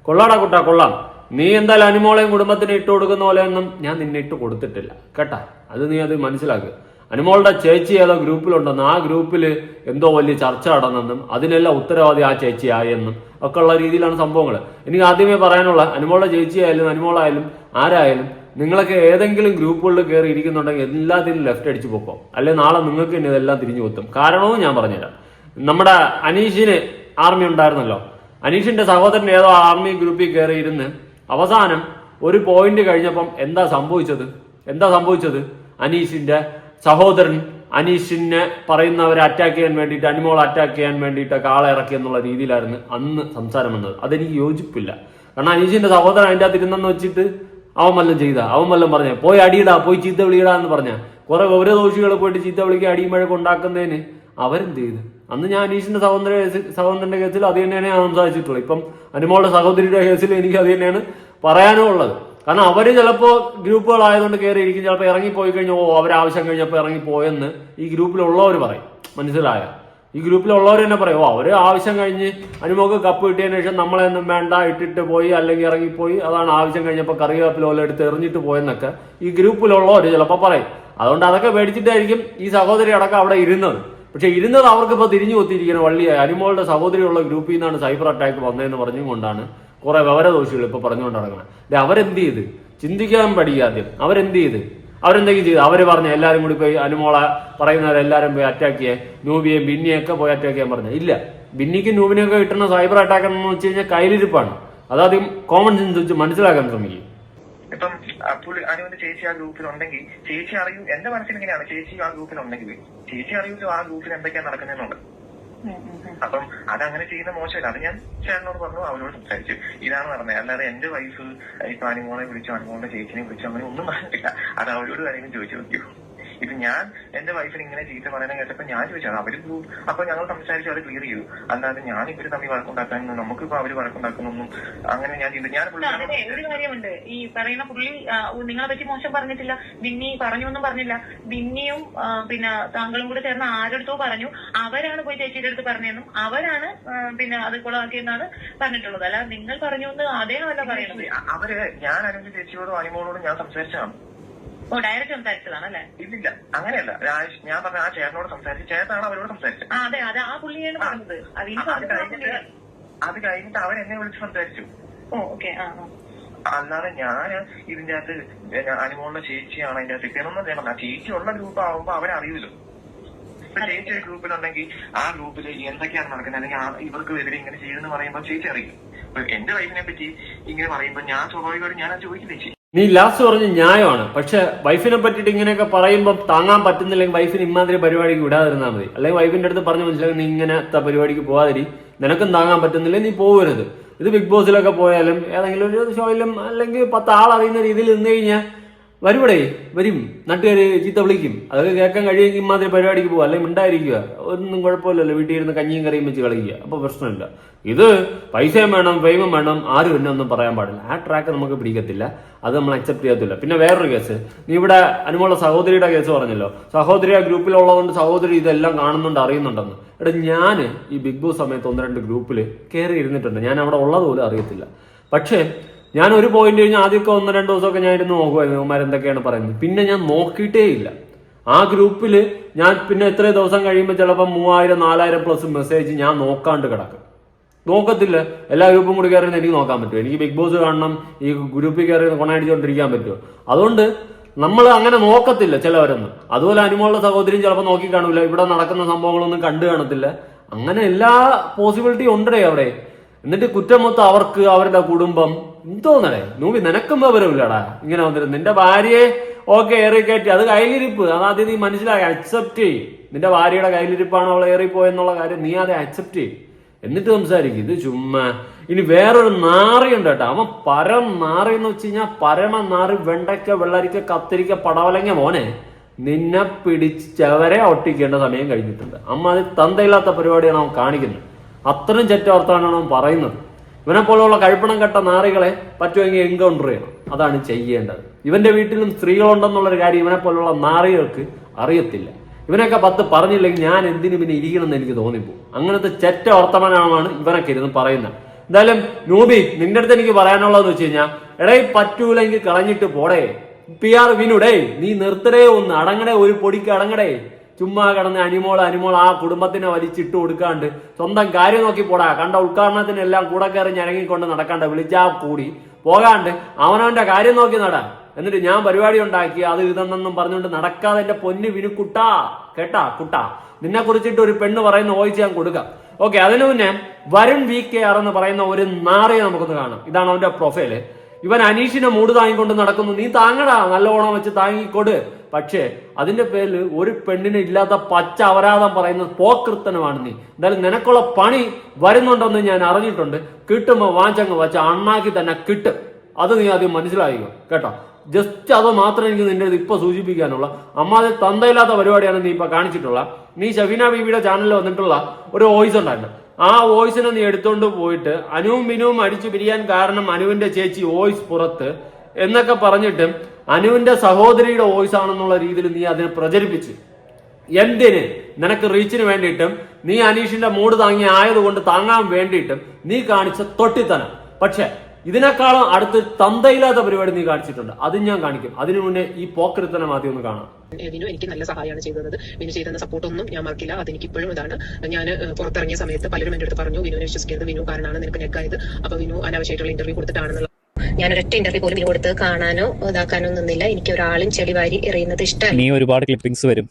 കൊള്ളാടാ കുട്ടാ കൊള്ളാം. നീ എന്തായാലും അനുമോളെയും കുടുംബത്തിന് ഇട്ട് കൊടുക്കുന്ന പോലെ ഒന്നും ഞാൻ നിന്നെ ഇട്ട് കൊടുത്തിട്ടില്ല. കേട്ടാ? അത് നീ അത് മനസ്സിലാക്കുക അനുമോളുടെ ചേച്ചി ഏതോ ഗ്രൂപ്പിലുണ്ടെന്ന് ആ ഗ്രൂപ്പിൽ എന്തോ വലിയ ചർച്ച നടന്നെന്നും അതിനെല്ലാം ഉത്തരവാദി ആ ചേച്ചി ആയെന്നും ഒക്കെ ഉള്ള രീതിയിലാണ് സംഭവങ്ങൾ എനിക്ക് ആദ്യമേ പറയാനുള്ള അനുമോളുടെ ചേച്ചിയായാലും അനുമോളായാലും ആരായാലും നിങ്ങളൊക്കെ ഏതെങ്കിലും ഗ്രൂപ്പുകളിൽ കയറി ഇരിക്കുന്നുണ്ടെങ്കിൽ എല്ലാത്തിനും ലെഫ്റ്റ് അടിച്ചു പൊക്കോ. അല്ലെ നാളെ നിങ്ങൾക്ക് തന്നെ ഇതെല്ലാം തിരിഞ്ഞു കൊത്തും. കാരണവും ഞാൻ പറഞ്ഞുതരാം. നമ്മുടെ അനീഷിന് ആർമി ഉണ്ടായിരുന്നല്ലോ. അനീഷിന്റെ സഹോദരൻ ഏതോ ആർമി ഗ്രൂപ്പിൽ കയറി ഇരുന്ന് അവസാനം ഒരു പോയിന്റ് കഴിഞ്ഞപ്പം എന്താ സംഭവിച്ചത്? എന്താ സംഭവിച്ചത്? അനീഷിന്റെ സഹോദരൻ അനീഷിനെ പറയുന്നവരെ അറ്റാക്ക് ചെയ്യാൻ വേണ്ടിയിട്ട് അനിമോൾ അറ്റാക്ക് ചെയ്യാൻ വേണ്ടിയിട്ടൊക്കെ ആളെ ഇറക്കി എന്നുള്ള രീതിയിലായിരുന്നു അന്ന് സംസാരം വന്നത്. അതെനിക്ക് യോജിപ്പില്ല. കാരണം അനീഷിന്റെ സഹോദരൻ അതിന്റെ അകത്ത് ഇരുന്നെന്ന് വെച്ചിട്ട് അവൻ വല്ലതും ചെയ്ത അവൻ വല്ലതും പറഞ്ഞ പോയി അടിയിടാ പോയി ചീത്ത വിളിയിടാ എന്ന് പറഞ്ഞ. കുറെ ഗൗരവദോഷികൾ പോയിട്ട് ചീത്ത വിളിക്കുക അടിയും മഴ ഉണ്ടാക്കുന്നതിന് അവരെന്ത് ചെയ്ത് അന്ന് ഞാൻ അനീഷിന്റെ സഹോദര സഹോദരന്റെ കേസിൽ അത് തന്നെയാണ് ഞാൻ സംസാരിച്ചിട്ടുള്ളത്. ഇപ്പം അനുമോളുടെ സഹോദരിയുടെ കേസിൽ എനിക്ക് അത് തന്നെയാണ് പറയാനും ഉള്ളത്. കാരണം അവർ ചിലപ്പോ ഗ്രൂപ്പുകളായതുകൊണ്ട് കയറിയിരിക്കും ചിലപ്പോൾ ഇറങ്ങിപ്പോയി കഴിഞ്ഞാൽ ഓ അവരാവശ്യം കഴിഞ്ഞപ്പോൾ ഇറങ്ങിപ്പോയെന്ന് ഈ ഗ്രൂപ്പിലുള്ളവർ പറയും. മനസ്സിലായ? ഈ ഗ്രൂപ്പിലുള്ളവർ തന്നെ പറയും അവർ ആവശ്യം കഴിഞ്ഞ് അനുമോക്ക് കപ്പ് കിട്ടിയതിന് ശേഷം നമ്മളെന്നും വേണ്ട ഇട്ടിട്ട് പോയി അല്ലെങ്കിൽ ഇറങ്ങിപ്പോയി അതാണ് ആവശ്യം കഴിഞ്ഞപ്പോൾ കറിവേപ്പില പോലെ എടുത്ത് എറിഞ്ഞിട്ട് പോയെന്നൊക്കെ ഈ ഗ്രൂപ്പിലുള്ളവർ ചിലപ്പോൾ പറയും. അതുകൊണ്ട് അതൊക്കെ മേടിച്ചിട്ടായിരിക്കും ഈ സഹോദരി അടക്കം അവിടെ ഇരുന്നത്. പക്ഷെ ഇരുന്നത് അവർക്കിപ്പോൾ തിരിഞ്ഞു കൊത്തിയിരിക്കുന്ന വള്ളി അനുമോളുടെ സഹോദരിയുള്ള ഗ്രൂപ്പിൽ നിന്നാണ് സൈബർ അറ്റാക്ക് വന്നതെന്ന് പറഞ്ഞുകൊണ്ടാണ് കുറെ വിവരദോഷികൾ ഇപ്പൊ പറഞ്ഞുകൊണ്ട് നടക്കുന്നത് അവരെന്ത് ചെയ്ത്? ചിന്തിക്കാൻ പഠിക്കാതെ അവരെന്ത് ചെയ്ത്? അവരെന്തെങ്കിലും ചെയ്തു? അവർ പറഞ്ഞു എല്ലാരും കൂടി പോയി അനുമോളെ പറയുന്നവരെല്ലാരും പോയി അറ്റാക്ക് ചെയ്യാൻ നൂബിയെയും ബിന്നിയൊക്കെ പോയി അറ്റാക്ക് ചെയ്യാൻ പറഞ്ഞു. ഇല്ല. ബിന്നിക്കും നൂബിനെയൊക്കെ കിട്ടുന്ന സൈബർ അറ്റാക്ക് എന്ന് വെച്ച് കഴിഞ്ഞാൽ കയ്യിലിരിപ്പാണ്. അതാദ്യം കോമൺ സെൻസ് വെച്ച് മനസ്സിലാക്കാൻ ശ്രമിക്കും. ഇപ്പം പുള്ളി അനുവിന്റെ ചേച്ചി ആ ഗ്രൂപ്പിൽ ഉണ്ടെങ്കിൽ ചേച്ചി അറിയൂ എന്റെ മനസ്സിൽ ഇങ്ങനെയാണ്. ചേച്ചി ആ ഗ്രൂപ്പിൽ ഉണ്ടെങ്കിൽ ചേച്ചി അറിയൂ ആ ഗ്രൂപ്പിൽ എന്തൊക്കെയാണ് നടക്കുന്നതെന്നുണ്ട് അപ്പം അതങ്ങനെ ചെയ്യുന്ന മോശമില്ല. അത് ഞാൻ ചേട്ടനോട് പറഞ്ഞു അവനോട് സംസാരിച്ചു. ഇതാണ് പറഞ്ഞത്. അല്ലാതെ എന്റെ വൈഫ് ഇപ്പൊ അനുമോളെ വിളിച്ചു അനുമോളുടെ ചേച്ചിനെ വിളിച്ചു അങ്ങനെ ഒന്നും പറഞ്ഞിട്ടില്ല. അത് അവരോട് കാര്യങ്ങൾ ചോദിച്ചു നോക്കിയോ ഇപ്പൊ ഞാൻ എന്റെ വൈഫിന് ഇങ്ങനെ ചീത്ത പറയുന്നത് കേട്ടപ്പോ ഞാൻ ചോദിച്ചത് അവർ അപ്പൊ ഞങ്ങൾ സംസാരിച്ചു അത് ക്ലിയർ ചെയ്തു. അല്ലാതെ ഞാൻ ഇവർ തമ്മിൽ വഴക്കുണ്ടാക്കാനൊന്നും നമുക്കിപ്പോ അവർ വഴക്കുണ്ടാക്കുന്നൊന്നും അങ്ങനെ ഞാൻ ചെയ്തു ഞാൻ ഒരു കാര്യമുണ്ട്? ഈ പറയുന്ന പുള്ളി നിങ്ങളെ പറ്റി മോശം പറഞ്ഞിട്ടില്ല. ബിന്നി പറഞ്ഞു ഒന്നും പറഞ്ഞില്ല. ബിന്നിയും പിന്നെ താങ്കളും കൂടെ ചേർന്ന് ആരടുത്തോ പറഞ്ഞു. അവരാണ് പോയി ചേച്ചിയുടെ അടുത്ത് പറഞ്ഞതെന്നും അവരാണ് പിന്നെ അത് കുളമാക്കിയെന്നാണ് പറഞ്ഞിട്ടുള്ളത്. അല്ല നിങ്ങൾ പറഞ്ഞു എന്ന് അതേമല്ല പറയുന്നത് അവർ ഞാൻ അനുജ് ചേച്ചിയോടും അനിമോളോടും ഞാൻ സംസാരിച്ചതാണ്. ഓ ഡയറക്റ്റ് സംസാരിച്ചതാണ് അല്ലേ ഇല്ലില്ല അങ്ങനെയല്ല. രാജ് ഞാൻ പറഞ്ഞ ആ ചേട്ടനോട് സംസാരിച്ചു ചേട്ടനാണ് അവരോട് സംസാരിച്ചത്. ആ അതെ അത് ആ പുള്ളിയാണ് പറഞ്ഞത്. അത് പറഞ്ഞത് ആ കഴിഞ്ഞിട്ട് പുള്ളിയാണ്. അത് കഴിഞ്ഞിട്ട് അവൻ എന്നെ വിളിച്ച് സംസാരിച്ചു. ഓ ഓക്കെ ആ ആ. അല്ലാതെ ഞാൻ ഇതിന്റെ അകത്ത് ഞാൻ അനിമോളുടെ ചേച്ചിയാണ് അതിന്റെ അകത്ത് ഇരിക്കണമെന്ന് ഞാൻ പറഞ്ഞു ആ ഉള്ള ഗ്രൂപ്പ് ആവുമ്പോ അവരറിയില്ലോ ഇപ്പൊ ചേച്ചി ഒരു ഗ്രൂപ്പിലുണ്ടെങ്കിൽ ആ ഗ്രൂപ്പിൽ എന്തൊക്കെയാണ് നടക്കുന്നത്? അല്ലെങ്കിൽ ആ ഇവർക്ക് എതിരെ ഇങ്ങനെ ചെയ്യുന്നു പറയുമ്പോൾ ചേച്ചി അറിയും. ഇപ്പൊ എന്റെ വൈഫിനെ പറ്റി ഇങ്ങനെ പറയുമ്പോൾ ഞാൻ സ്വാഭാവികമായിട്ടും ഞാൻ അത് ചോദിക്കില്ലേ ചേച്ചി? നീ ലാസ്റ്റ് പറഞ്ഞ ന്യായമാണ്. പക്ഷെ വൈഫിനെ പറ്റിയിട്ട് ഇങ്ങനെയൊക്കെ പറയുമ്പോൾ താങ്ങാൻ പറ്റുന്നില്ലെങ്കിൽ വൈഫിന് ഇമാതിരി പരിപാടിക്ക് വിടാതിരുന്നാൽ മതി. അല്ലെങ്കിൽ വൈഫിന്റെ അടുത്ത് പറഞ്ഞു മനസ്സിലാക്കി നീ ഇങ്ങനത്തെ പരിപാടിക്ക് പോകാതിരി നിനക്കും താങ്ങാൻ പറ്റുന്നില്ല നീ പോകരുത് ഇത് ബിഗ് ബോസിലൊക്കെ പോയാലും ഏതെങ്കിലും ഒരു ഷോയിലും അല്ലെങ്കിൽ പത്ത് ആൾ അറിയുന്ന രീതിയിൽ നിന്ന് കഴിഞ്ഞാൽ വരുവിടെ വരും. നാട്ടുകാര് ചീത്ത വിളിക്കും. അതൊക്കെ കേൾക്കാൻ കഴിയുമെങ്കിൽ മാത്രമേ പരിപാടിക്ക് പോകുക അല്ലെങ്കിൽ ഉണ്ടായിരിക്കുക ഒന്നും കുഴപ്പമില്ലല്ലോ. വീട്ടിൽ ഇരുന്ന് കഞ്ഞിയും കറിയും വെച്ച് കളിക്കുക. അപ്പോൾ പ്രശ്നമില്ല. ഇത് പൈസയും വേണം ഫെയിമും വേണം. ആരും എന്നെ ഒന്നും പറയാൻ പാടില്ല. ആ ട്രാക്ക് നമുക്ക് പിടിക്കത്തില്ല. അത് നമ്മൾ അക്സെപ്റ്റ് ചെയ്യത്തില്ല. പിന്നെ വേറൊരു കേസ്. നീ ഇവിടെ അനുമുള്ള സഹോദരിയുടെ കേസ് പറഞ്ഞല്ലോ. സഹോദരി ആ ഗ്രൂപ്പിലുള്ളതുകൊണ്ട് സഹോദരി ഇതെല്ലാം കാണുന്നുണ്ട് അറിയുന്നുണ്ടെന്ന്. എടാ ഞാൻ ഈ ബിഗ് ബോസ് സമയത്ത് ഒന്ന് രണ്ട് ഗ്രൂപ്പിൽ കയറി ഇരുന്നിട്ടുണ്ട് ഞാൻ അവിടെ ഉള്ളത് പോലും അറിയത്തില്ല. പക്ഷേ ഞാൻ ഒരു പോയിന്റ് കഴിഞ്ഞാൽ ആദ്യമൊക്കെ ഒന്ന് രണ്ട് ദിവസമൊക്കെ ഞാൻ ഇരുന്ന് നോക്കുമായിരുന്നു ഇവന്മാർ എന്തൊക്കെയാണ് പറയുന്നത്. പിന്നെ ഞാൻ നോക്കിയിട്ടേ ഇല്ല. ആ ഗ്രൂപ്പിൽ ഞാൻ പിന്നെ എത്ര ദിവസം കഴിയുമ്പോൾ ചിലപ്പോൾ മൂവായിരം നാലായിരം പ്ലസ് മെസ്സേജ് ഞാൻ നോക്കാണ്ട് കിടക്കും. നോക്കത്തില്ല. എല്ലാ ഗ്രൂപ്പും കൂടി കയറി എനിക്ക് നോക്കാൻ പറ്റുമോ? എനിക്ക് ബിഗ് ബോസ് കാണണം ഈ ഗ്രൂപ്പിൽ കയറി കൊണയടിച്ചുകൊണ്ടിരിക്കാൻ പറ്റുമോ? അതുകൊണ്ട് നമ്മൾ അങ്ങനെ നോക്കത്തില്ല ചിലവരൊന്നും. അതുപോലെ അനുമോളുടെ സഹോദരിയും ചിലപ്പോൾ നോക്കി കാണൂല. ഇവിടെ നടക്കുന്ന സംഭവങ്ങളൊന്നും കണ്ടു കാണത്തില്ല. അങ്ങനെ എല്ലാ പോസിബിലിറ്റിയും ഉണ്ടേ അവിടെ. എന്നിട്ട് കുറ്റം മൊത്തം അവർക്ക് അവരുടെ കുടുംബം എന്തോന്നടേ? നൂബി നിനക്കും വിവരമില്ലടാ ഇങ്ങനെ വന്നിരുന്നു നിന്റെ ഭാര്യയെ ഓക്കെ ഏറി കയറ്റി അത് കയ്യിലിരിപ്പ്. അതാദ്യം നീ മനസ്സിലാക്കി അക്സെപ്റ്റ് ചെയ്യും. നിന്റെ ഭാര്യയുടെ കയ്യിലിരിപ്പാണ് അവൾ ഏറിപ്പോയെന്നുള്ള കാര്യം നീ അത് അക്സെപ്റ്റ് ചെയ്യും. എന്നിട്ട് സംസാരിക്കും. ഇത് ചുമ്മാ. ഇനി വേറൊരു നാറിയുണ്ട് കേട്ടോ. അവൻ പരം നാറി എന്ന് വെച്ച് കഴിഞ്ഞാൽ പരമ നാറി വെണ്ടയ്ക്ക വെള്ളരിക്ക കത്തിരിക്ക പടവലങ്ങ മോനെ. നിന്നെ പിടിച്ചവരെ ഒട്ടിക്കേണ്ട സമയം കഴിഞ്ഞിട്ടുണ്ട്. അമ്മ അത് തന്തയില്ലാത്ത പരിപാടിയാണ് അവൻ കാണിക്കുന്നത്. അത്രയും ചെറ്റവർത്താനാണ് അവൻ പറയുന്നത്. ഇവനെ പോലെയുള്ള കഴിപ്പണം കെട്ട നാറികളെ പറ്റുമെങ്കിൽ എൻകൗണ്ടർ ചെയ്യണം. അതാണ് ചെയ്യേണ്ടത്. ഇവന്റെ വീട്ടിലും സ്ത്രീകളുണ്ടെന്നുള്ളൊരു കാര്യം ഇവനെ പോലുള്ള നാറികൾക്ക് അറിയത്തില്ല. ഇവനൊക്കെ പത്ത് പറഞ്ഞില്ലെങ്കിൽ ഞാൻ എന്തിനു പിന്നെ ഇരിക്കണമെന്ന് എനിക്ക് തോന്നിപ്പോ അങ്ങനത്തെ ചെറ്റ വർത്തമാനമാണ് ഇവനൊക്കെ ഇരുന്ന് പറയുന്നത്. എന്തായാലും നൂബി നിന്റെ അടുത്ത് എനിക്ക് പറയാനുള്ളതെന്ന് വെച്ച് കഴിഞ്ഞാൽ എടേ പറ്റൂലെങ്കിൽ കളഞ്ഞിട്ട് പോടേ. പി ആർ വിനുടേ നീ നിർത്തടേ ഒന്ന് അടങ്ങടേ ഒരു പൊടിക്ക് അടങ്ങടേ. ചുമ്മാ കിടന്ന് അനിമോൾ അനിമോൾ ആ കുടുംബത്തിനെ വലിച്ചിട്ട് കൊടുക്കാണ്ട് സ്വന്തം കാര്യം നോക്കി പോടാ. കണ്ട ഉദ്ഘാടനത്തിനെല്ലാം കൂടെ കയറി ഞരങ്ങിക്കൊണ്ട് നടക്കണ്ട വിളിച്ചാ കൂടി. പോകാണ്ട് അവനവന്റെ കാര്യം നോക്കി നട. എന്നിട്ട് ഞാൻ പരിപാടി ഉണ്ടാക്കി അത് ഇതെന്നും പറഞ്ഞുകൊണ്ട് നടക്കാതെ എന്റെ പൊന്ന് വിനു കുട്ടാ കേട്ടാ? കുട്ടാ നിന്നെ കുറിച്ചിട്ട് ഒരു പെണ്ണ് പറയുന്ന ഓയിച്ച് ഞാൻ കൊടുക്കാം. ഓക്കെ അതിനു മുന്നേ വരുൺ വി കെ ആർ എന്ന് പറയുന്ന ഒരു നാറിയെ നമുക്കൊന്ന് കാണാം. ഇതാണ് അവന്റെ പ്രൊഫൈൽ. ഇവൻ അനീഷിനെ മൂട് താങ്ങിക്കൊണ്ട് നടക്കുന്നു. നീ താങ്ങടാ നല്ലോണം വെച്ച് താങ്ങിക്കൊട്. പക്ഷേ അതിന്റെ പേരിൽ ഒരു പെണ്ണിന് ഇല്ലാത്ത പച്ച അപരാധം പറയുന്നത് പോക്കൃത്തനുമാണ് നീ. എന്തായാലും നിനക്കുള്ള പണി വരുന്നുണ്ടെന്ന് ഞാൻ അറിഞ്ഞിട്ടുണ്ട്. കിട്ടുമ്പോ വാഞ്ചങ്ങ് വച്ച അണ്ണാക്കി തന്നെ കിട്ടും. അത് നീ ആദ്യം മനസ്സിലായിക്കോ കേട്ടോ? ജസ്റ്റ് അത് മാത്രം എനിക്ക് നിന്റെ ഇത് ഇപ്പൊ സൂചിപ്പിക്കാനുള്ള. അമ്മാതെ തന്തയില്ലാത്ത പരിപാടിയാണ് നീ ഇപ്പൊ കാണിച്ചിട്ടുള്ള. നീ ഷഫീന ബീബിയുടെ ചാനലിൽ വന്നിട്ടുള്ള ഒരു വോയിസ് ഉണ്ടായിരുന്നു. ആ വോയിസിനെ നീ എടുത്തോണ്ട് പോയിട്ട് അനുവും ബിനുവും അടിച്ചു പിരിയാൻ കാരണം അനുവിന്റെ ചേച്ചി വോയിസ് പുറത്ത് എന്നൊക്കെ പറഞ്ഞിട്ട് അനുവിന്റെ സഹോദരിയുടെ വോയിസ് ആണെന്നുള്ള രീതിയിൽ നീ അതിനെ പ്രചരിപ്പിച്ച്. എന്തിന്? നിനക്ക് റീച്ചിന് വേണ്ടിയിട്ടും നീ അനീഷിന്റെ മൂട് താങ്ങി ആയതുകൊണ്ട് താങ്ങാൻ വേണ്ടിയിട്ടും നീ കാണിച്ച തൊട്ടിത്തനം. പക്ഷെ ഇതിനേക്കാളും അടുത്ത് തന്തയില്ലാത്ത പരിപാടി നീ കാണിച്ചിട്ടുണ്ട്. അതും ഞാൻ കാണിക്കും. അതിനു മുന്നേ ഈ പോക്കരുത്തനം ആദ്യം ഒന്ന് കാണാം. വിനു എനിക്ക് നല്ല സഹായമാണ് ചെയ്തത്. വിനു ചെയ്തെന്ന സപ്പോർട്ടൊന്നും ഞാൻ മറക്കില്ല. അതെനിക്ക് ഇപ്പോഴും ഇതാണ്. ഞാൻ പുറത്തിറങ്ങിയ സമയത്ത് പലരും എന്റെ അടുത്ത് പറഞ്ഞു വിനുവിനെ വിശ്വസിക്കരുത്. വിനു കാരണമാണ് നിനക്ക് നെക്കായത് അപ്പൊ വിനു അനാവശ്യമായിട്ടുള്ള ഇന്റർവ്യൂ കൊടുത്തിട്ടാണെന്നുള്ള ഞാൻ ഒരൊറ്റ ഇന്റർവ്യൂ പോലും കൊടുത്ത് കാണാനോ ഇതാക്കാനോ നിന്നില്ല. എനിക്ക് ഒരാളും ചെളിവാരി എറിയുന്നത് ഇഷ്ടമല്ല. നീ ഒരുപാട് ക്ലിപ്പിംഗ്സ് വരും.